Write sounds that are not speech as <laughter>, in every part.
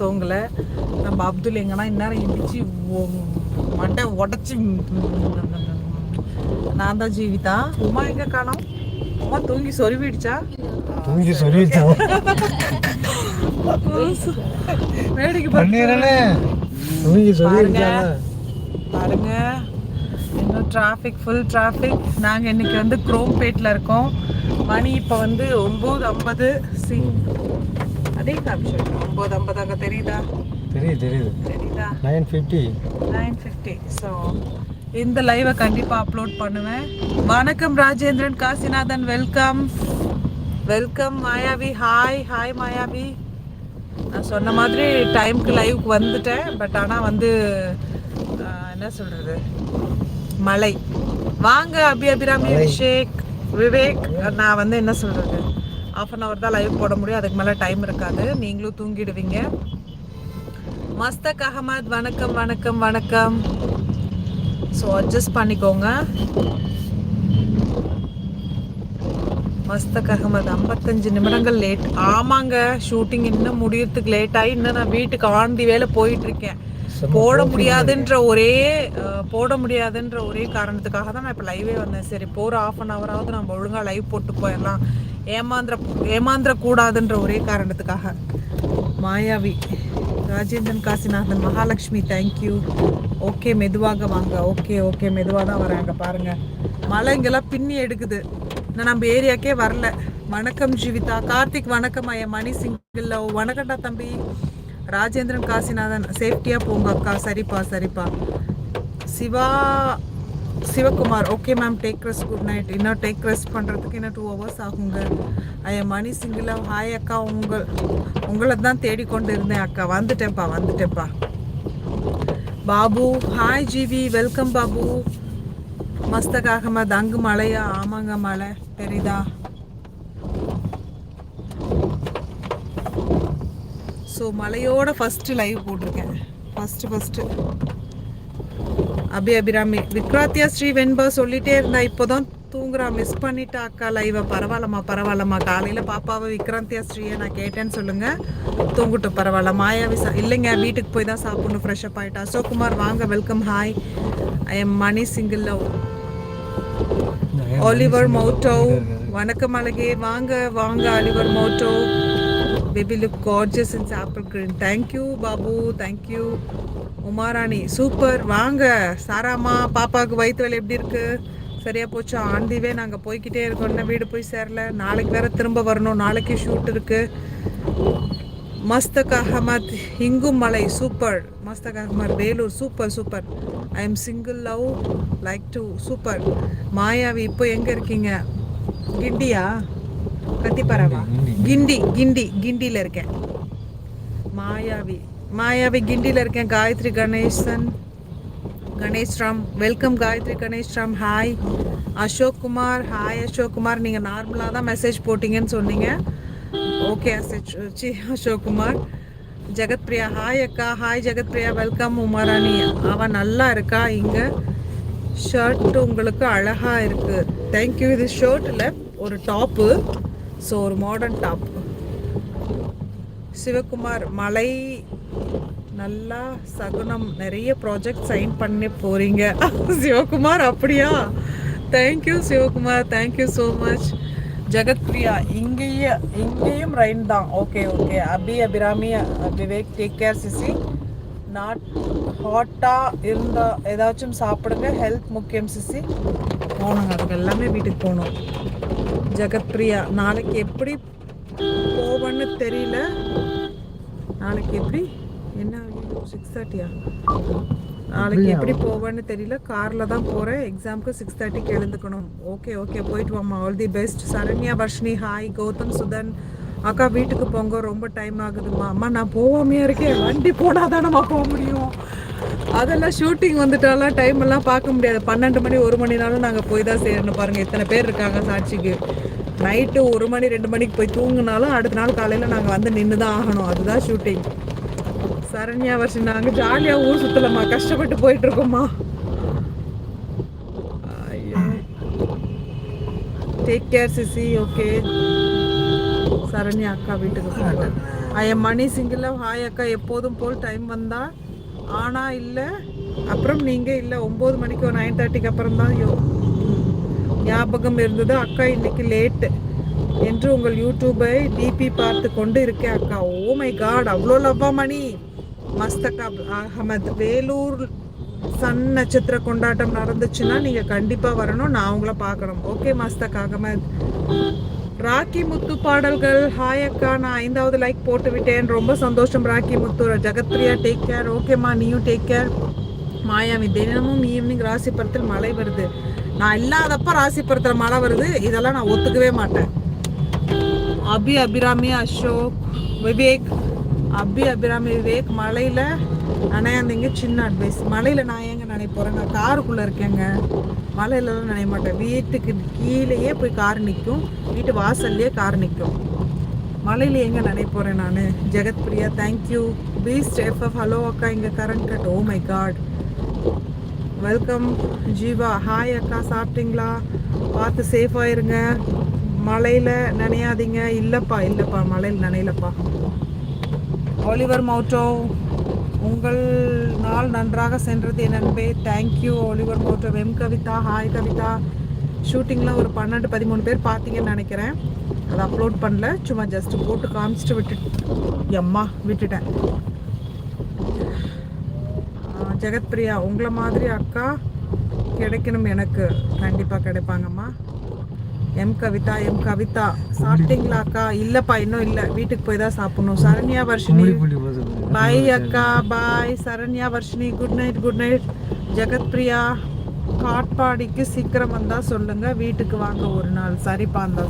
தூங்கலை. நம்ம அப்துல் எங்கன்னா இந்நேரம் இடிச்சு மண்டை உடச்சி நான் தான் ஜீவிதா. உமா எங்க காணோம் உமா தூங்கி சொருவிடுச்சா? தூங்கி சொல்லிட்டான் வேடிக்கை பாரு. பண்ணிடுறேனே. தூங்கி சொல்லிட்டான் பாருங்க. இன்னும் டிராஃபிக் ஃபுல் டிராஃபிக் நாங்கள் இன்னைக்கு வந்து குரோம்பேட்டில் இருக்கோம். மணி இப்போ வந்து ஒம்பது ஐம்பது. சி அதே காமிச்சு ஒம்பது ஐம்பது அங்கே தெரியுதா? தெரியுது தெரியுது. தெரியுதா? Nine fifty nine fifty so இந்த லைவை கண்டிப்பாக அப்லோட் பண்ணுவேன். வணக்கம் Rajendran Kasinathan welcome welcome Mayavi. Hi hi Mayavi. நான் சொன்ன மாதிரி டைம்க்கு லைவுக்கு வந்துட்டேன். பட் ஆனால் வந்து என்ன சொல்கிறது மழை. வாங்க அபி அபிராமி அபிஷேக் விவேக். நான் வந்து என்ன சொல்கிறது ஆஃப் அன் ஹவர் தான் லைவ் போட முடியும். அதுக்கு மேலே டைம் இருக்காது. நீங்களும் தூங்கிடுவீங்க. மஸ்தக் அகமத் வணக்கம் வணக்கம் வணக்கம். ஸோ அட்ஜஸ்ட் பண்ணிக்கோங்க. மஸ்தக் அகமது ஐம்பத்தஞ்சு நிமிடங்கள் லேட் ஆமாங்க ஷூட்டிங் இன்னும் முடியறதுக்கு லேட் ஆகி இன்னும் நான் வீட்டுக்கு ஆண்டி வேலை போயிட்டு இருக்கேன் போட முடியாதுன்ற ஒரே போட முடியாதுன்ற ஒரே காரணத்துக்காக தான் நான் இப்போ லைவே வந்தேன். சரி போகிற ஆஃப் அன் ஹவராவது நம்ம ஒழுங்காக லைவ் போட்டு போயிடலாம். ஏமாந்திர ஏமாந்துற கூடாதுன்ற ஒரே காரணத்துக்காக. Mayavi Rajendran Kasinathan Mahalakshmi thank you okay மெதுவாக வாங்க. ஓகே ஓகே மெதுவாக தான் வராங்க பாருங்கள் மழை இங்கெல்லாம் பின்னி எடுக்குது. நான் நம்ம ஏரியாக்கே வரல. வணக்கம் ஜீவிதா. கார்த்திக் வணக்கம் ஐயா. மணி சிங்கிள் வணக்கம்டா தம்பி. ராஜேந்திரன் காசிநாதன் சேஃப்டியாக போங்க அக்கா. சரிப்பா சரிப்பா. Siva Sivakumar okay ma'am take rest good night இன்னும் டேக் ரெஸ்ட் பண்ணுறதுக்கு இன்னும் டூ ஹவர்ஸ் ஆகுங்க. ஐயா மணி சிங்கிளா ஹாய் அக்கா உங்கள் உங்களை தான் தேடிக்கொண்டு இருந்தேன் அக்கா. வந்துட்டேன்ப்பா வந்துட்டேன்ப்பா. Babu hi GV welcome Babu. Mushtaq Ahmed அங்கு மலையா? ஆமாங்க மலை. தெரியுதா? ஸோ மலையோட ஃபஸ்ட்டு லைவ் போட்டிருக்கேன். ஃபஸ்ட்டு ஃபஸ்ட்டு அபி அபிராமி விக்ராத்தியா ஸ்ரீ வெண்பா சொல்லிட்டே இருந்தா இப்போதான் தூங்குறா. மிஸ் பண்ணிட்டா அக்கா லைவை பரவாயில்லம்மா பரவாயில்லம்மா. காலையில் பாப்பாவை விக்ராந்தியா ஸ்ரீயை நான் கேட்டேன்னு சொல்லுங்க. தூங்கட்டும் பரவாயில்ல. மாயாவி சா இல்லைங்க வீட்டுக்கு போய் தான் சாப்பிடணும். ஃப்ரெஷ் அப் ஆகிட்டா அசோக்குமார் வாங்க welcome hi I am Mani single love Oliver Moto வணக்கம் அழகே. வாங்க வாங்க Oliver Moto baby look gorgeous இன்ஸ் apple green thank you Babu thank you Umarani super வாங்க. சாராமா பாப்பாவுக்கு வயிற்று வேலை எப்படி இருக்கு? சரியா போச்சு. ஆண்டிவே நாங்கள் போய்க்கிட்டே இருக்கோம். இன்னும் வீடு போய் சேரல. நாளைக்கு வேற திரும்ப வரணும். நாளைக்கு ஷூட் இருக்கு. மஸ்தக் அஹமத் இங்கும் மலை super Mushtaq Ahmed Vellore. Super super I am single love like to super Mayavi இப்போ எங்கே இருக்கீங்க? கிண்டியா கத்திப்பாராவா கிண்டி கிண்டி கிண்டியில் இருக்கேன். மாயாவி மாயாவி கிண்டியில் இருக்கேன் Gayathri Ganesan. Ganesh Ram welcome Gayathri Ganesh Ram hi Ashok Kumar hi Ashok Kumar. நீங்கள் நார்மலாக தான் மெசேஜ் போட்டிங்கன்னு சொன்னீங்க. Okay Ashok C Ashok Kumar. Jagath Priya hi அக்கா. ஹாய் ஜெகத் பிரியா வெல்கம் உமாராணி. அவன் நல்லா இருக்கா இங்கே? ஷர்ட் உங்களுக்கு அழகா இருக்கு. தேங்க்யூ இது ஷர்ட் இல்லை ஒரு டாப்பு ஸோ ஒரு மாடர்ன் டாப் சிவகுமார் மலை நல்லா சகுனம் நிறைய ப்ராஜெக்ட் சைன் பண்ணி போகிறீங்க <laughs> சிவகுமார் அப்படியா? Thank you Sivakumar. Thank you so much Jagath Priya இங்கேயே இங்கேயும் ரைன் தான். Okay okay Abi Abirami Vivek take care CC. Not ஹாட்டாக இருந்தால் ஏதாச்சும் சாப்பிடுங்க. ஹெல்த் முக்கியம் சிசி. போகணுங்க. அதுக்கு எல்லாமே வீட்டுக்கு போகணும். ஜெகத் பிரியா நாளைக்கு எப்படி போவேன்னு தெரியல. நாளைக்கு எப்படி? என்ன சிக்ஸ் தேர்ட்டியா நாளைக்கு எப்படி போவேன்னு தெரியல. காரில் தான் போகிறேன் எக்ஸாமுக்கு சிக்ஸ் தேர்ட்டிக்கு எழுந்துக்கணும். ஓகே ஓகே போயிட்டு வாம்மா. All the best Saranya Varshini hi Gautham Sudhan. அக்கா வீட்டுக்கு போங்க. ரொம்ப டைம் ஆகுதும்மா. அம்மா நான் போகாமையா இருக்கேன். வண்டி போனால் தானம்மா போக முடியும். அதெல்லாம் ஷூட்டிங் வந்துட்டாலாம் டைம் எல்லாம் பார்க்க முடியாது. பன்னெண்டு மணி ஒரு மணினாலும் நாங்கள் போய் தான் சேரணும் பாருங்கள் இத்தனை பேர் இருக்காங்க சாட்சிக்கு. நைட்டு ஒரு மணி ரெண்டு மணிக்கு போய் தூங்குனாலும் அடுத்த நாள் காலையில் நாங்கள் வந்து நின்று தான் ஆகணும். அதுதான் ஷூட்டிங் சரண்யா வருஷம் நாங்கள் ஜாலியாக ஊர் சுற்றலம்மா கஷ்டப்பட்டு போயிட்டு இருக்கோம்மா. டேக் கேர் சிசி. ஓகே சரண்யா அக்கா வீட்டுக்கு போகிறேன் ஐயம் மணி சிங்கிள் ஹாய் அக்கா. எப்போதும் போல் டைம் வந்தால் ஆனால் இல்லை அப்புறம் நீங்கள் இல்லை ஒம்பது மணிக்கு நைன் தேர்ட்டிக்கு அப்புறம் தான் யோ ஞாபகம் இருந்தது. அக்கா இன்னைக்கு லேட்டு என்று உங்கள் யூடியூபை டிபி பார்த்து கொண்டு இருக்கேன் அக்கா. Oh ஓ மை காட் அவ்வளோ லவ்வா மணி. மஸ்தக் அப்- அகமத் வேலூர் சன் நட்சத்திர கொண்டாட்டம் நடந்துச்சுன்னா நீங்கள் கண்டிப்பாக வரணும். நான் உங்களை பார்க்கணும். ஓகே மஸ்தக் அகமத் ராக்கி முத்து பாடல்கள். ஹாயக்கா நான் ஐந்தாவது லைக் போட்டு விட்டேன் ரொம்ப சந்தோஷம் ராக்கி முத்து. ஜெகத்பிரியா டேக் கேர் ஓகேம்மா நீயும் டேக் கேர் மாயாவி தினமும் ஈவினிங் ராசிபுரத்தில் மழை வருது. நான் இல்லாதப்ப ராசிபுரத்தில் மழை வருது. இதெல்லாம் நான் ஒத்துக்கவே மாட்டேன். அபி அபிராமி அசோக் விவேக். அபி அபிராமி விவேக் மலையில் நனையாந்தீங்க சின்ன அட்வைஸ் மலையில் நான் ஏங்க நனைய நான் காருக்குள்ளே இருக்கேங்க. மலையிலலாம் நனைய மாட்டேன். வீட்டுக்கு கீழேயே போய் கார் நிற்கும் வீட்டு வாசல்லையே கார் நிற்கும் மலையில் எங்கே நனைய நான்? Jagath Priya thank you Beast FF hello அக்கா இங்கே current cut O my God welcome Jeeva. Hi அக்கா சாப்பிட்டீங்களா? பார்த்து சேஃபாக இருங்க. மழையில் நனையாதீங்க. இல்லைப்பா இல்லைப்பா மழையில் நனையலப்பா. ஒலிவர் மௌட்டோ உங்கள் நாள் நன்றாக சென்றது என் நண்பே தேங்க்யூ ஒலிவர் மௌட்டோ வெம் கவிதா ஹாய் கவிதா ஷூட்டிங்கில் ஒரு பன்னெண்டு பதிமூணு பேர் பார்த்தீங்கன்னு நினைக்கிறேன். அதை அப்லோட் பண்ணல. சும்மா ஜஸ்ட் போட்டு காமிச்சிட்டு விட்டு எம்மா விட்டுட்டேன். ஜெகத் பிரியா உங்களை மாதிரி அக்கா கிடைக்கணும் எனக்கு. கண்டிப்பாக கிடைப்பாங்கம்மா. M Kavitha M Kavitha. சாப்பிட்டீங்களா அக்கா? இல்லைப்பா இன்னும் இல்லை. வீட்டுக்கு போய் தான் சாப்பிடணும். சரண்யா வர்ஷினி. பாய் அக்கா. Bye Saranya Varshini. Good night good night Jagath Priya. காட்பாடிக்கு சீக்கிரம் வந்தா சொல்லுங்க. வீட்டுக்கு வாங்க ஒரு நாள். சரிப்பா அந்த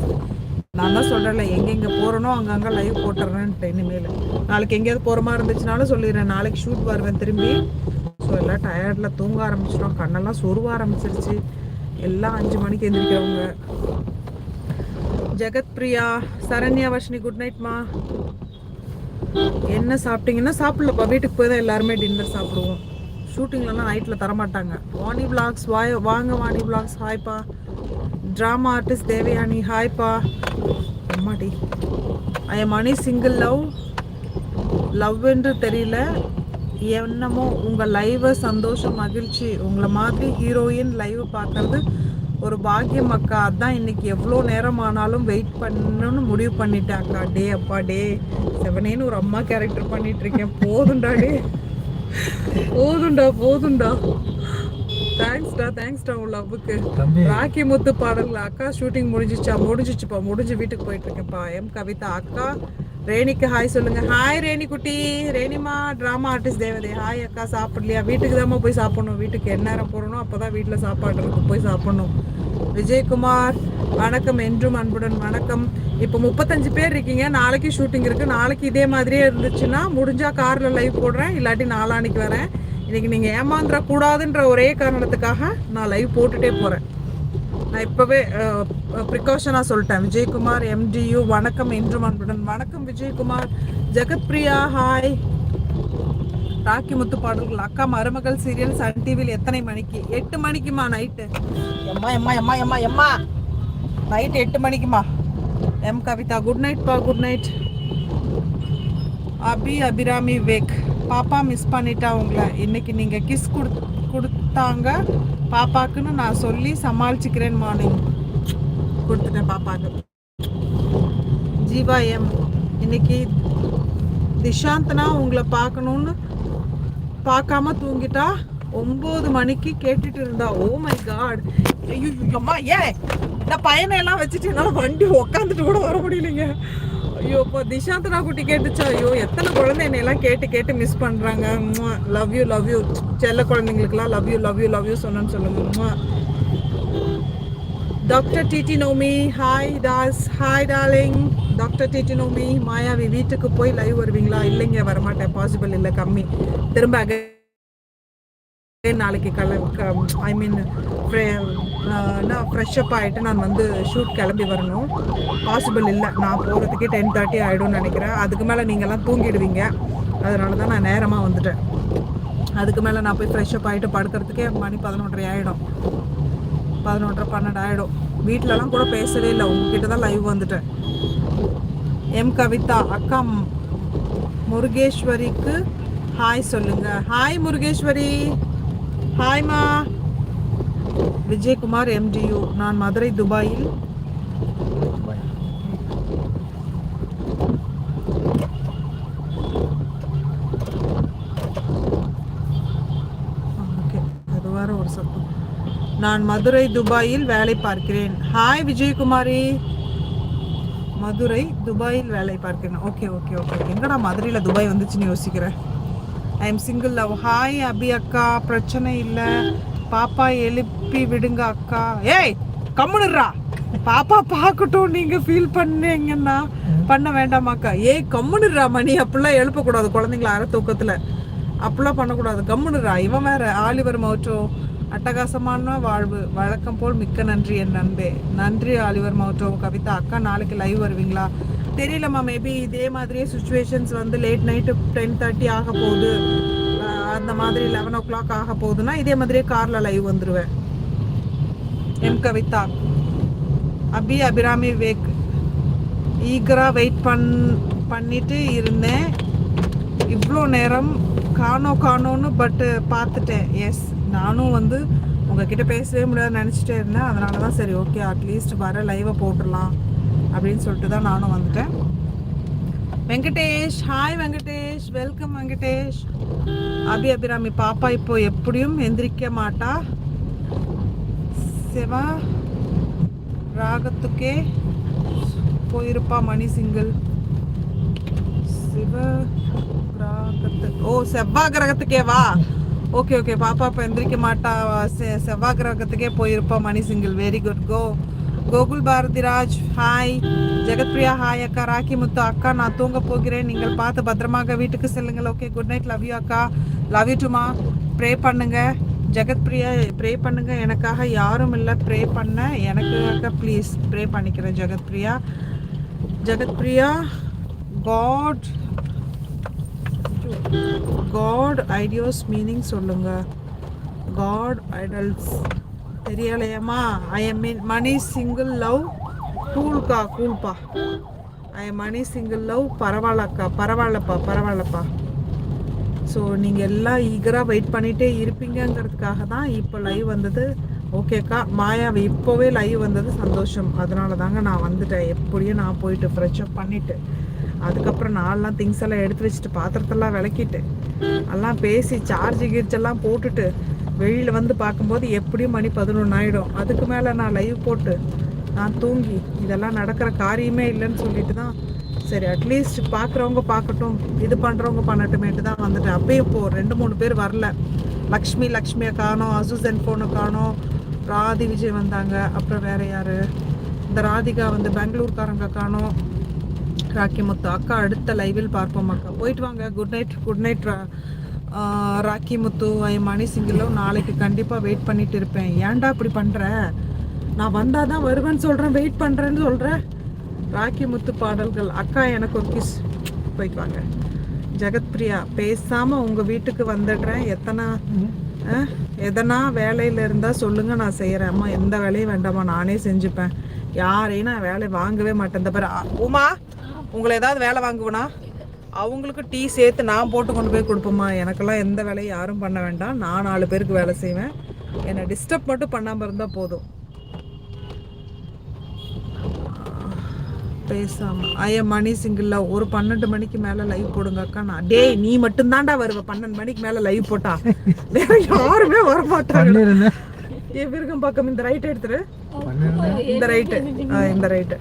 நான் தான் சொல்றேன்ல எங்கெங்க போறனோ அங்கங்க லைவ் போட்டுறேன்ட்டு இனிமேல். நாளைக்கு எங்கேயாவது போற மாதிரி இருந்துச்சுனாலும் சொல்லிடுறேன். நாளைக்கு ஷூட் வருவேன் திரும்பி. ஸோ எல்லாம் டயர்டில் தூங்க ஆரம்பிச்சிட்டோம். கண்ணெல்லாம் சொருவ ஆரம்பிச்சிருச்சு. எல்லாம் அஞ்சு மணிக்கு எந்திரிக்கிறவங்க. ஜெகத் பிரியா சரண்யா வர்ஷினி குட் நைட்மா என்ன சாப்பிட்டீங்கன்னா சாப்பிடலப்பா. வீட்டுக்கு போய் தான் எல்லாருமே டின்னர் சாப்பிடுவோம். ஷூட்டிங்லலாம் நைட்டில் தரமாட்டாங்க. வாணி பிளாக்ஸ் வாய் வாங்க வாணி பிளாக்ஸ் ஹாய்ப்பா ட்ராமா ஆர்டிஸ்ட் தேவயானி ஹாய்ப்பா அம்மாடி. I Mani single love love என்று தெரியல. என்னமோ உங்கள் லைவை சந்தோஷம் மகிழ்ச்சி உங்களை மாதிரி ஹீரோயின் லைவ் பார்க்கறது ஒரு பாக்கியம் அக்கா. அதான் இன்னைக்கு எவ்வளோ நேரம் ஆனாலும் வெயிட் பண்ணணும்னு முடிவு பண்ணிட்டேன் அக்கா. டே அப்பா டே செவனேன்னு ஒரு அம்மா கேரக்டர் பண்ணிட்டு இருக்கேன். போதும்டா டே <laughs> போதும்டா போதும்டா தேங்க்ஸ்டா தேங்க்ஸ்டா உன் லவ்வுக்கு ராக்கி முத்து பாடல்கள் அக்கா ஷூட்டிங் முடிஞ்சிச்சா முடிஞ்சிச்சுப்பா முடிஞ்சு வீட்டுக்கு போயிட்டு இருக்கேன்ப்பா எம் கவிதா அக்கா. ரேணிக்கு ஹாய் சொல்லுங்க. ஹாய் ரேணி குட்டி. ரேணிமா ட்ராமா ஆர்டிஸ்ட் தேவதே. ஹாய் அக்கா. சாப்பிடலையா? வீட்டுக்கு தாம்மா போய் சாப்பிடணும். வீட்டுக்கு எந்நேரம் போறணும் அப்பதான் வீட்டுல சாப்பாடு இருக்கு போய் சாப்பிடணும். விஜயகுமார் வணக்கம். என்றும் அன்புடன் வணக்கம். இப்போ முப்பத்தஞ்சு பேர் இருக்கீங்க. நாளைக்கு ஷூட்டிங் இருக்கு. நாளைக்கு இதே மாதிரியே இருந்துச்சுன்னா முடிஞ்சா கார்ல லைவ் போடுறேன். இல்லாட்டி நாளானிக்கு வரேன். இன்னைக்கு நீங்க ஏமாந்துட கூடாதுன்ற ஒரே காரணத்துக்காக நான் லைவ் போட்டுட்டே போறேன். நான் இப்போவே ப்ரிகாஷனாக சொல்லிட்டேன். விஜயகுமார் எம்டியு வணக்கம் என்றும் அன்புடன் வணக்கம் விஜயகுமார். ஜெகத்பிரியா ஹாய் ராக்கி முத்து பாடல்கள் அக்கா மருமகள் சீரியல் சன் டிவியில் எத்தனை மணிக்கு? எட்டு மணிக்குமா நைட்டு எம்மா எம்மா எம்மா எம்மா எம்மா. நைட் எட்டு மணிக்குமா? எம் கவிதா குட் நைட் பா குட் நைட் அபி அபிராமி வேக் பாப்பா மிஸ் பண்ணிட்டா உங்களை. இன்னைக்கு நீங்கள் கிஸ் கொடு கொடுத்தாங்க பாப்பாக்குன்னு நான் சொல்லி சமாளிச்சுக்கிறேன் மார்னிங் கொடுத்துட்டேன் பாப்பாக்கு. ஜீவா எம் இன்னைக்கு திஷாந்த்னா உங்களை பார்க்கணுன்னு பார்க்காம தூங்கிட்டா ஒம்பது மணிக்கு கேட்டுட்டு இருந்தா ஓ மை காட் ஐயோ அம்மா ஏன்? இந்த பையனை எல்லாம் வச்சுட்டு என்னால் வண்டி உக்காந்துட்டு கூட வர முடியலைங்க. ஐயோ இப்போ திஷாந்தனா குட்டி கேட்டுச்சா? ஐயோ எத்தனை குழந்தை என்னை எல்லாம் கேட்டு கேட்டு மிஸ் பண்ணுறாங்க லவ் யூ லவ் யூ செல்ல குழந்தைங்களுக்குலாம் love you love you love you சொன்னேன்னு சொல்லுங்க. Doctor DD Nomi hi Das. Hi darling doctor DD Nomi Mayavi வீட்டுக்கு போய் லைவ் வருவீங்களா? இல்லைங்க வரமாட்டேன். பாசிபிள் இல்லை கம்மி. திரும்ப அகை நாளைக்கு கிள ஐ மீன் நான் ஃப்ரெஷ்அப் ஆகிட்டு நான் வந்து ஷூட் கிளம்பி வரணும். பாசிபிள் இல்லை. நான் போகிறதுக்கே டென் தேர்ட்டி ஆகிடும்னு நினைக்கிறேன். அதுக்கு மேலே நீங்கள்லாம் தூங்கிடுவீங்க. அதனால தான் நான் நேரமாக வந்துட்டேன். அதுக்கு மேலே நான் போய் ஃப்ரெஷ்அப் ஆகிட்டு படுக்கிறதுக்கே மணி பதினொன்றரை ஆகிடும் பதினொன்றரை பன்னெண்டு ஆகிடும் வீட்டிலலாம் கூட பேசவே இல்லை. உங்ககிட்ட தான் லைவ் வந்துட்டேன். எம் கவிதா அக்கா முருகேஸ்வரிக்கு ஹாய் சொல்லுங்கள் ஹாய் முருகேஸ்வரி. ஹாய்மா விஜயகுமார் எம்டியூ நான் மதுரை துபாயில். ஓகே. ஒரு நான் மதுரை துபாயில் வேலை பார்க்கிறேன். ஹாய் விஜயகுமாரி. மதுரை துபாயில் வேலை பார்க்கிறேன். Okay okay okay. எங்கடா மதுரையில் துபாய் வந்துச்சுன்னு யோசிக்கிறேன் I am single love hi Abi அக்கா. பிரச்சனை இல்லை. பாப்பா எழுப்பி விடுங்க அக்கா. ஏய் கம்முனுறா பாப்பா பார்க்கட்டும் நீங்க ஃபீல் பண்ணீங்கன்னா. பண்ண வேண்டாமாக்கா ஏய் கம்முனுறா மணி. அப்படிலாம் எழுப்பக்கூடாது. குழந்தைங்கள அரை தூக்கத்துல. அப்படிலாம் பண்ணக்கூடாது. கம்முனுறா இவன் வேற. ஆலிவர் மௌட்டோ அட்டகாசமான வாழ்வு. வழக்கம் போல் மிக்க நன்றி என் நண்பே. நன்றி ஆலிவர் மௌட்டோ கவிதா அக்கா நாளைக்கு லைவ் வருவீங்களா? தெரியலம்மா மேபி இதே மாதிரியே சுச்சுவேஷன்ஸ் வந்து லேட் நைட்டு டென் தேர்ட்டி ஆக போகுது. அந்த மாதிரி லெவன் ஓ கிளாக் ஆக போகுதுன்னா இதே மாதிரியே காரில் லைவ் வந்துடுவேன் எம் கவிதா அபி அபிராமி விவேக் ஈகராக வெயிட் பண் பண்ணிட்டு இருந்தேன். இவ்வளோ நேரம் காணோம் காணோன்னு பட்டு பார்த்துட்டேன். எஸ் நானும் வந்து உங்ககிட்ட பேசவே முடியாதுன்னு நினச்சிட்டே இருந்தேன். அதனால தான் சரி ஓகே அட்லீஸ்ட் வர லைவை போட்டுடலாம். அப்படின்னு சொல்லிட்டு தான் நானும் வந்துட்டேன். Venkatesh hi Venkatesh welcome Venkatesh. அபி அபிராமி பாப்பா இப்போ எப்படியும் எந்திரிக்க மாட்டா. சிவா ராகத்துக்கே போயிருப்பா மணி சிங்கிள். சிவ கிரகத்து ஓ செவ்வாய் கிரகத்துக்கே வா. ஓகே ஓகே பாப்பா இப்போ எந்திரிக்க மாட்டா. செ- செவ்வாய் கிரகத்துக்கே போயிருப்பா மணி சிங்கிள். வெரி குட் கோ கோகுல் பாரதிராஜ் ஹாய். ஜெகத்பிரியா ஹாய் அக்கா. ராக்கி முத்து அக்கா நான் தூங்க போகிறேன். நீங்கள் பார்த்து பத்திரமாக வீட்டுக்கு செல்லுங்கள். Okay good night. Love you அக்கா. லவ் யூ டுமா ப்ரே பண்ணுங்க. ஜெகத்பிரியா ப்ரே பண்ணுங்க. எனக்காக யாரும் இல்லை. ப்ரே பண்ண எனக்காக ப்ளீஸ் ப்ரே பண்ணிக்கிறேன் Jagathpriya. Jagathpriya God God idols meaning சொல்லுங்க. God idols தெரியலையம்மா. I am mean Mani single love கூல்க்கா கூல்ப்பா I am Mani single love பரவாயில்லக்கா பரவாயில்லப்பா பரவாயில்லப்பா. ஸோ நீங்கள் எல்லாம் ஈகராக வெயிட் பண்ணிகிட்டே இருப்பீங்கங்கிறதுக்காக தான் இப்போ லைவ் வந்தது. ஓகேக்கா மாயாவை இப்போவே லைவ் வந்தது சந்தோஷம். அதனால தாங்க நான் வந்துட்டேன். எப்படியும் நான் போயிட்டு ஃப்ரெஷ் அப் பண்ணிவிட்டு அதுக்கப்புறம் நான்லாம் திங்ஸ் எல்லாம் எடுத்து வச்சுட்டு பாத்திரத்தெல்லாம் விளக்கிட்டு எல்லாம் பேசி சார்ஜ் கீர்ஜ் போட்டுட்டு வெளியில் வந்து பார்க்கும்போது எப்படியும் மணி பதினொன்று ஆகிடும் அதுக்கு மேலே நான் லைவ் போட்டு நான் தூங்கி இதெல்லாம் நடக்கிற காரியமே இல்லைன்னு சொல்லிட்டு தான் சரி அட்லீஸ்ட் பார்க்குறவங்க பார்க்கட்டும் இது பண்ணுறவங்க பண்ணட்டுமேட்டு தான் வந்துட்டேன். அப்பயும் இப்போ ரெண்டு மூணு பேர் வரல. லக்ஷ்மி லக்ஷ்மியை காணோம் அசுசன் ஃபோனை காணோம் ராதி விஜய் வந்தாங்க. அப்புறம் வேற யார்? இந்த ராதிகா வந்து பெங்களூர்காரங்க காணோம். ராக்கி முத்து அக்கா அடுத்த லைவில் பார்ப்போம் அக்கா. போயிட்டு வாங்க. Good night good night Rocky Muthu Mani சிங்கிலும் நாளைக்கு கண்டிப்பாக வெயிட் பண்ணிட்டு இருப்பேன். ஏன்டா இப்படி பண்ணுற நான் வந்தால் தான் வருவேன்னு சொல்கிறேன் வெயிட் பண்ணுறேன்னு சொல்கிறேன் ராக்கி முத்து பாடல்கள். அக்கா எனக்கு ஒரு கிஸ் போயிட்டு வாங்க. ஜெகத்பிரியா பேசாமல் உங்கள் வீட்டுக்கு வந்துடுறேன். எத்தனை எதனா வேலையில் இருந்தால் சொல்லுங்கள் நான் செய்கிறேன் அம்மா எந்த வேலையும் வேண்டாம்மா நானே செஞ்சுப்பேன். யாரையும் நான் வேலை வாங்கவே மாட்டேன். இந்த பாரு உமா உங்களை ஏதாவது வேலை வாங்குவனா? அவங்களுக்கு டீ சேர்த்து நான் போட்டு கொண்டு போய் கொடுப்போம்மா எனக்கெல்லாம் எந்த வேலையும் யாரும் பண்ண வேண்டாம். நான் நாலு பேருக்கு வேலை செய்வேன். என்னை டிஸ்டர்ப் மட்டும் பண்ணாமல் இருந்தால் போதும். பேசாம ஐயா மணி சிங்கிள்ல ஒரு பன்னெண்டு மணிக்கு மேல லைவ் போடுங்க அக்கா. நான் டேய் நீ மட்டும் தான்டா வருவ. பன்னெண்டு மணிக்கு மேல லைவ் போட்டா. வேற யாருமே வர மாட்டாங்க விருகம் பக்கம் இந்த ரைட் எடுத்துரு. இந்த ரைட்டு இந்த ரைட்டு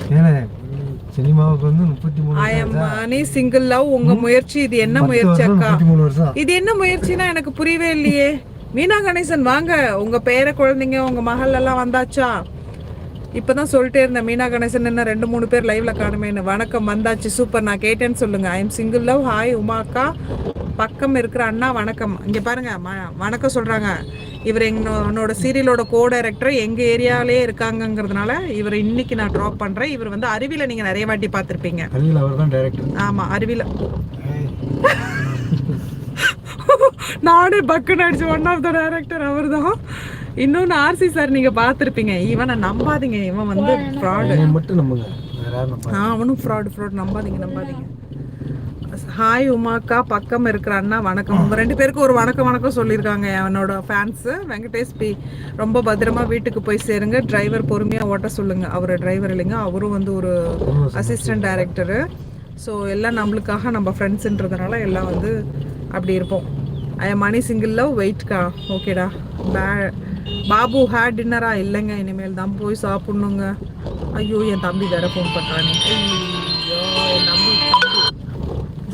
சினிமாவுக்கு வந்து முப்பத்தி மூணு I am Mani single love உங்க முயற்சி இது என்ன முயற்சி அக்கா? இது என்ன முயற்சினா எனக்கு புரியவே இல்லையே. மீனா கணேசன் வாங்க. உங்க பேர குழந்தைங்க உங்க மகள் எல்லாம் வந்தாச்சா? இப்பதான் சொல்லிட்டே இருந்தேன் மீனா கணேசன் என்ன ரெண்டு மூணு பேர் லைவ்ல காணுமேன்னு. வணக்கம் வந்தாச்சு. சூப்பர். நான் கேட்டேன்னு சொல்லுங்க. I am single love hi Uma அக்கா. பக்கம் இருக்கிற அண்ணா வணக்கம். இங்க பாருங்க வணக்கம் சொல்றாங்க. இவர் என்னோட சீரியலோட கோ டைரக்டர் எங்க ஏரியாலே இருக்காங்கங்கிறதுனால இவர் இன்னைக்கு நான் ட்ராப் பண்றேன். இவர் வந்து அருவில நீங்க நிறைய வாட்டி பார்த்திருப்பீங்க. ஆமா அருவில <laughs> நானே பக்குன்னு அடிச்சு ஒன் ஆஃப் த டைரக்டர் அவர் தான் இன்னொன்று ஆர்சி சார் நீங்க பார்த்துருப்பீங்க. இவனை நம்பாதீங்க. இவன் வந்து ஃப்ராடு மட்டும் நம்புங்க. அவனும் ஃப்ராடு ஃப்ராட் நம்பாதீங்க நம்பாதீங்க. ஹாய் உமாக்கா. பக்கம் இருக்கிற அண்ணா வணக்கம். உங்க ரெண்டு பேருக்கும் ஒரு வணக்கம் வணக்கம் சொல்லியிருக்காங்க என்னோட ஃபேன்ஸ் வெங்கடேஷ் பி ரொம்ப பத்திரமா வீட்டுக்கு போய் சேருங்க. டிரைவர் பொறுமையா ஓட்ட சொல்லுங்க. அவர் டிரைவர் இல்லைங்க. அவரும் வந்து ஒரு அசிஸ்டன்ட் டைரக்டரு ஸோ எல்லாம் நம்மளுக்காக நம்ம ஃப்ரெண்ட்ஸுன்றதுனால எல்லாம் வந்து அப்படி இருப்போம். ஐ மணி சிங்கிள் லவ் வெயிட்கா ஓகேடா பே பாபு ஹே டின்னரா இல்லைங்க. இனிமேல் தான் போய் சாப்பிட்ணுங்க. ஐயோ என் தம்பி வேற ஃபோன் பண்ணுறானே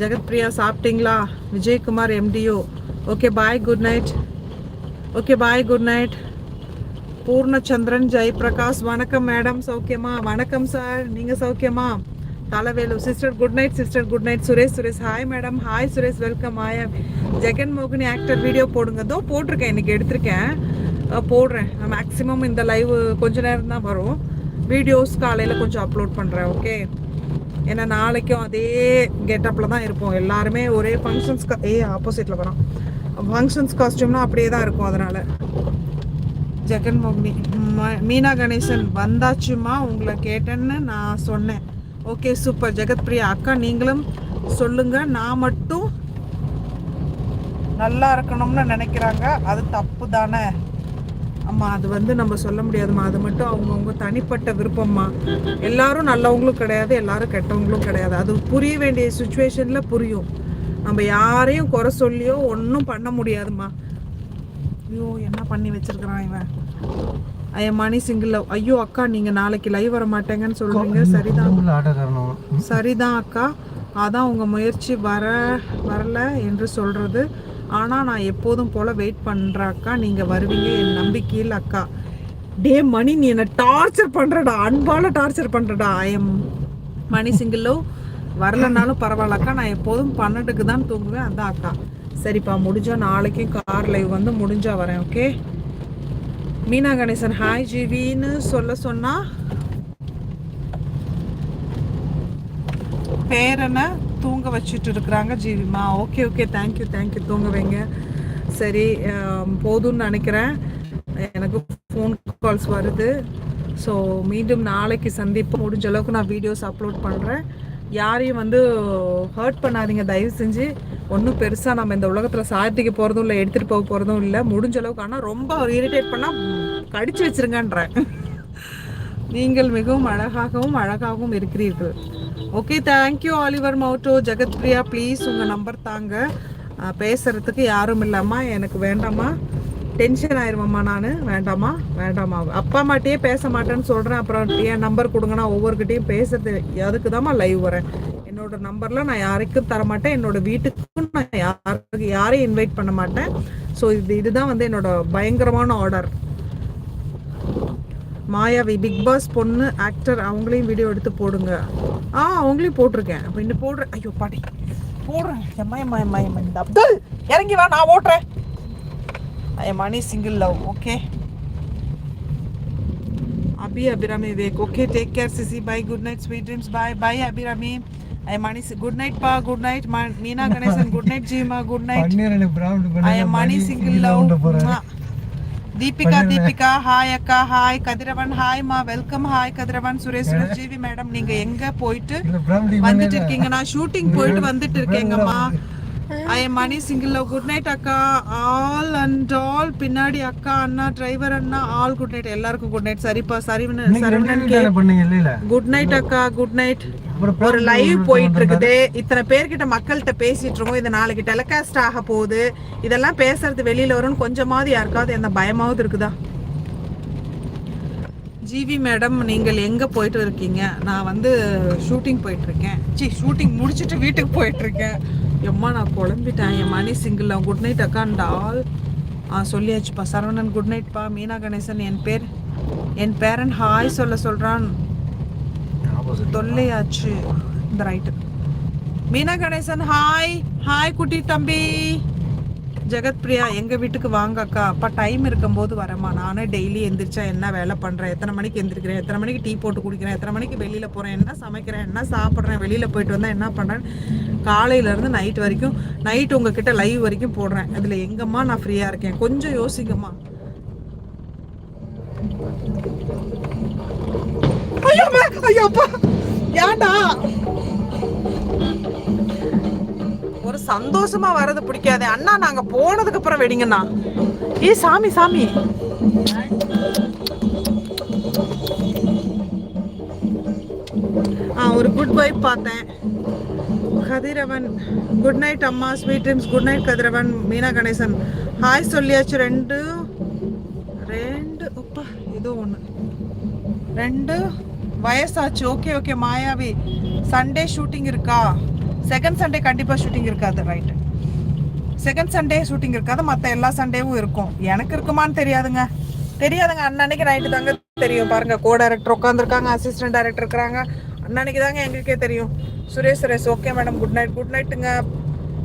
ஜெகத் பிரியா சாப்பிட்டீங்களா? Vijayakumar MDO okay bye good night okay bye good night Poornachandran Jayaprakash வணக்கம் மேடம் சௌக்கியமா? வணக்கம் சார் நீங்கள் சௌக்கியமா? Thalaivelu. Sister good night sister good night Suresh Suresh. Hi madam hi Suresh. Welcome ஆயா ஜெகன் மோகினி ஆக்டர் வீடியோ போடுங்க. தோ போட்டிருக்கேன். இன்னைக்கு எடுத்திருக்கேன். போடுறேன். மேக்ஸிமம் இந்த லைவ் கொஞ்ச நேரம் தான் வரும். வீடியோஸ் காலையில் கொஞ்சம் அப்லோட் பண்ணுறேன் ஓகே ஏன்னா நாளைக்கும் அதே கெட்டப்பில் தான் இருப்போம். எல்லாருமே ஒரே ஃபங்க்ஷன்ஸ் ஏ ஆப்போசிட்டில் வரோம் ஃபங்க்ஷன்ஸ் காஸ்டியூம்னா அப்படியே தான் இருக்கும் அதனால். ஜெகன் மோகினி ம- மீனா கணேசன் வந்தாச்சுமா உங்களை கேட்டேன்னு நான் சொன்னேன். ஓகே சூப்பர் ஜெகத்பிரியா அக்கா நீங்களும் சொல்லுங்கள் நான் மட்டும் நல்லா இருக்கணும்னு நினைக்கிறாங்க. அது தப்பு தானே? அம்மா அது வந்து நம்ம சொல்ல முடியாதும்மா. அது மட்டும் அவங்கவுங்க தனிப்பட்ட விருப்பம்மா. எல்லாரும் நல்லவங்களும் கிடையாது எல்லாரும் கெட்டவங்களும் கிடையாது. அது புரிய வேண்டிய சுச்சுவேஷனில் புரியும். நம்ம யாரையும் குறை சொல்லியோ ஒன்றும் பண்ண முடியாதும்மா. ஐயோ என்ன பண்ணி வச்சிருக்கிறான் இவன்? ஐய மணி சிங்கிள் ஐயோ அக்கா நீங்க நாளைக்கு லைவ் வர மாட்டேங்கன்னு சொல்றீங்க சரிதான். சரிதான் அக்கா. அதான் உங்க முயற்சி. வர வரல என்று சொல்றது. ஆனால் நான் எப்போதும் போல வெயிட் பண்றேன் அக்கா நீங்கள் வருவீங்க என் நம்பிக்கையில் அக்கா. டே மணி நீ என்னை டார்ச்சர் பண்ணுறடா அன்பால் டார்ச்சர் பண்ணுறடா ஐ எம் மணி சிங்கிளோ வரலனாலும் பரவாயில்ல அக்கா. நான் எப்போதும் பன்னெண்டுக்கு தான் தூங்குவேன். அதான் அக்கா. சரிப்பா முடிஞ்சா நாளைக்கும் கார் லைவ் வந்து முடிஞ்சா வரேன் ஓகே மீனா கணேசன் ஹாய் ஜிவின்னு சொல்ல சொன்னால் பேர் என்ன? தூங்க வச்சுட்டு இருக்கிறாங்க ஜீவிமா okay okay thank you thank you தூங்க வைங்க. சரி போதும்னு நினைக்கிறேன். எனக்கு ஃபோன் கால்ஸ் வருது. ஸோ மீண்டும் நாளைக்கு சந்திப்பு முடிஞ்ச அளவுக்கு நான் வீடியோஸ் அப்லோட் பண்ணுறேன் யாரையும் வந்து ஹர்ட் பண்ணாதீங்க. தயவு செஞ்சு ஒன்றும் பெருசாக நம்ம இந்த உலகத்தில் சாத்திக்க போகிறதும் இல்லை எடுத்துகிட்டு போக போகிறதும் இல்லை. முடிஞ்ச அளவுக்கு. ஆனால் ரொம்ப இரிட்டேட் பண்ணால் கடிச்சு வச்சிருங்கன்றேன். நீங்கள் மிகவும் அழகாகவும் அழகாகவும் இருக்கிறீர்கள். Okay thank you Oliver மௌட்டோ Jagathpriya please உங்கள் நம்பர் தாங்க. பேசுகிறதுக்கு யாரும் இல்லாமா எனக்கு வேண்டாமா? டென்ஷன் ஆயிருமாம்மா நான்? வேண்டாமா? வேண்டாமா? அப்பா அம்மாட்டையே பேச மாட்டேன்னு சொல்கிறேன் அப்புறம் என் நம்பர் கொடுங்க நான் ஒவ்வொருக்கிட்டையும் பேசுறது அதுக்கு தாம்மா லைவ் வரேன். என்னோட நம்பர்லாம் நான் யாருக்கும் தர மாட்டேன் என்னோட வீட்டுக்கும் நான் யாருக்கு யாரையும் இன்வைட் பண்ண மாட்டேன். ஸோ இது இதுதான் வந்து என்னோட பயங்கரமான ஆர்டர் மாயாவி பிக் பாஸ் பொண்ணு ஆக்டர் அவங்களையும் வீடியோ எடுத்து போடுங்க. ஆ அவங்களையும் போட்டிருக்கேன். அப்ப இன்னும் போடுறேன் ஐயோ பாடி. போடுறேன். எம்மா எம்மா இந்த அப்துல் இறங்கி வா நான் ஓட்டுறேன். I Mani single love okay Abi Abirami wake okay take care CC bye good night sweet dreams bye bye Abirami I Mani good night பா good night Meena Ganesan good night ஜீமா good night I Mani single love Deepika Deepika hi அக்கா hi Kathiravan hi மா welcome hi Kathiravan Suresh Suresh Jivi madam நீங்க எங்க போயிட்டு வந்துட்டு இருக்கீங்க நான் shooting போயிட்டு வந்துட்டு இருக்கேங்கம்மா I am Mani single good night அக்கா ஆல் அண்ட் ஆல் பின்னாடி அக்கா அண்ணா டிரைவர் அண்ணா ஆல் குட் நைட் எல்லாருக்கும் குட் நைட் சரிப்பா சரிவன் சரவணன் குட் நைட் அக்கா குட் நைட் ஒரு லைவ் போயிட்டு இருக்குது. இத்தனை பேர்கிட்ட மக்கள்கிட்ட பேசிட்டு இருக்கோம். இது நாளைக்கு டெலிகாஸ்ட் ஆக போகுது. இதெல்லாம் பேசுறது வெளியில வரும்னு கொஞ்சமாவது யாருக்காவது எந்த பயமாவது இருக்குதா? ஜிவி மேடம் நீங்கள் எங்க போயிட்டு இருக்கீங்க? நான் வந்து ஷூட்டிங் போயிட்டு இருக்கேன். சி ஷூட்டிங் முடிச்சிட்டு வீட்டுக்கு போயிட்டு இருக்கேன். எம்மா நான் குழம்பிட்டேன். என் மணி சிங்கிள் குட் நைட் அக்காண்டா ஆ சொல்லியாச்சுப்பா. சரவணன் குட் நைட்ப்பா மீனா கணேசன் என் பேர் என் பேரன் ஹாய் சொல்ல சொல்றான். ஆப்போசிட் தொல்லையாச்சு. இந்த right Meena Ganesan hi hi குட்டி தம்பி. ஜெகத் பிரியா எங்க வீட்டுக்கு வாங்க அக்கா. அப்பா டைம் இருக்கும்போது வரமா நானே டெய்லி எந்திரிச்சா என்ன வேலை பண்றேன்? எத்தனை மணிக்கு எந்திரிக்கிறேன்? எத்தனை மணிக்கு டீ போட்டு குடிக்கிறேன்? எத்தனை மணிக்கு வெளியில போறேன்? என்ன சமைக்கிறேன்? என்ன சாப்பிட்றேன்? வெளியில போயிட்டு வந்தா என்ன பண்றேன்? காலையில இருந்து நைட் வரைக்கும் நைட் உங்ககிட்ட லைவ் வரைக்கும் போடுறேன். அதுல எங்கம்மா நான் ஃப்ரீயா இருக்கேன்? கொஞ்சம் யோசிக்கம்மா அப்பா ஒரு சந்தோஷமா வர்றது பிடிக்காது. அண்ணா நாங்க போனதுக்கு அப்புறம் வெடிங்கண்ணா. ஏ சாமி சாமி. ஆ ஒரு குட் வைப் பார்த்தேன். கதிரவன் குட் நைட் அம்மா sweet dreams good night Kathiravan Meena Ganesan. Hi சொல்லியாச்சு ரெண்டு ரெண்டு அப்பா ஏதோ ஒன்று ரெண்டு வயசாச்சு. Okay okay Mayavi. Sunday shooting இருக்கா? செகண்ட் சண்டே கண்டிப்பாக ஷூட்டிங் இருக்காது ரைட்டு செகண்ட் சண்டே ஷூட்டிங் இருக்காது மற்ற எல்லா சண்டேவும் இருக்கும். எனக்கு இருக்குமான்னு தெரியாதுங்க. தெரியாதுங்க. அன்னன்னைக்கு நைட்டு தாங்க தெரியும். பாருங்க கோ டைரக்டர் உட்காந்துருக்காங்க அசிஸ்டன்ட் டைரக்டர் இருக்கிறாங்க. அன்னன்னைக்கு தாங்க எங்களுக்கே தெரியும். Suresh Suresh okay madam good night good நைட்டுங்க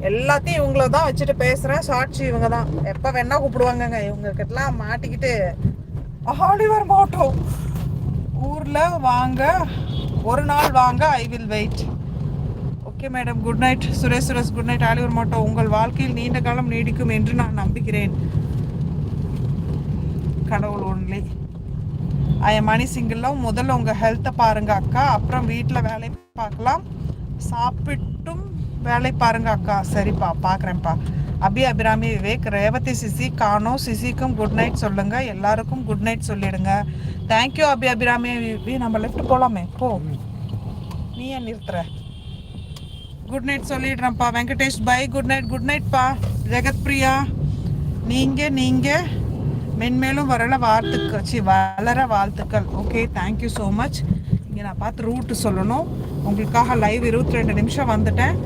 எல்லாத்தையும் இவங்கள தான் வச்சுட்டு பேசுகிறேன் சாட்சி இவங்க தான். எப்போ வேணா கூப்பிடுவாங்கங்க. இவங்க கிட்டலாம் மாட்டிக்கிட்டு ஆலிவர் மாட்டோம். ஊரில் வாங்க ஒரு நாள் வாங்க I will wait okay madam good night Suresh Suresh good night Oliver Moto உங்கள் வாழ்க்கையில் நீண்ட காலம் நீடிக்கும் என்று நான் நம்புகிறேன். கடவுள் ஒன்லி. ஐ மணி சிங்கிளில் முதல்ல உங்கள் ஹெல்த்தை பாருங்க அக்கா. அப்புறம் வீட்டில் வேலை பார்க்கலாம். சாப்பிட்டும் வேலை பாருங்க அக்கா. சரிப்பா பார்க்குறேன்ப்பா அபி அபிராமி விவேக் ரேவதி சிசி கானோ சிசிக்கும் குட் நைட் சொல்லுங்க. எல்லாருக்கும் குட் நைட் சொல்லிடுங்க. Thank you Abi Abirami. We நம்ம லெஃப்ட் போகலாமே போ. நீ ஏன் நிறுத்துற. Good night சொல்லிடுறேன்ப்பா. Venkatesh bye good night good நைட்ப்பா Jagath Priya. நீங்கள் நீங்கள் மென்மேலும் வரல வாழ்த்துக்கள். சி வளர வாழ்த்துக்கள். ஓகே தேங்க்யூ ஸோ மச் இங்கே நான் பார்த்து ரூட்டு சொல்லணும். உங்களுக்காக லைவ் இருபத்தி ரெண்டு நிமிஷம் வந்துட்டேன்.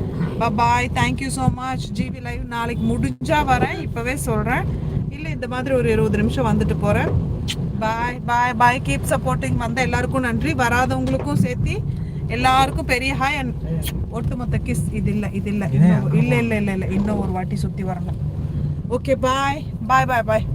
Bye thank you so much GP live நாளைக்கு முடிஞ்சா வரேன். இப்போவே சொல்கிறேன் இல்லை இந்த மாதிரி ஒரு இருபது நிமிஷம் வந்துட்டு போகிறேன் பாய் பாய் பாய் கீப் சப்போர்ட்டிங் வந்த எல்லாருக்கும் நன்றி. வராதவங்களுக்கும் சேர்த்து எல்லாருக்கும் பெரிய ஹாய் அண்ட் ஒட்டுமொத்த கிஸ் இது இல்லை இது இல்லை. இல்லை இல்லை இல்லை இல்லை. இன்னும் ஒரு வாட்டி சுற்றி வரணும். ஓகே பாய் பாய் பாய் பாய்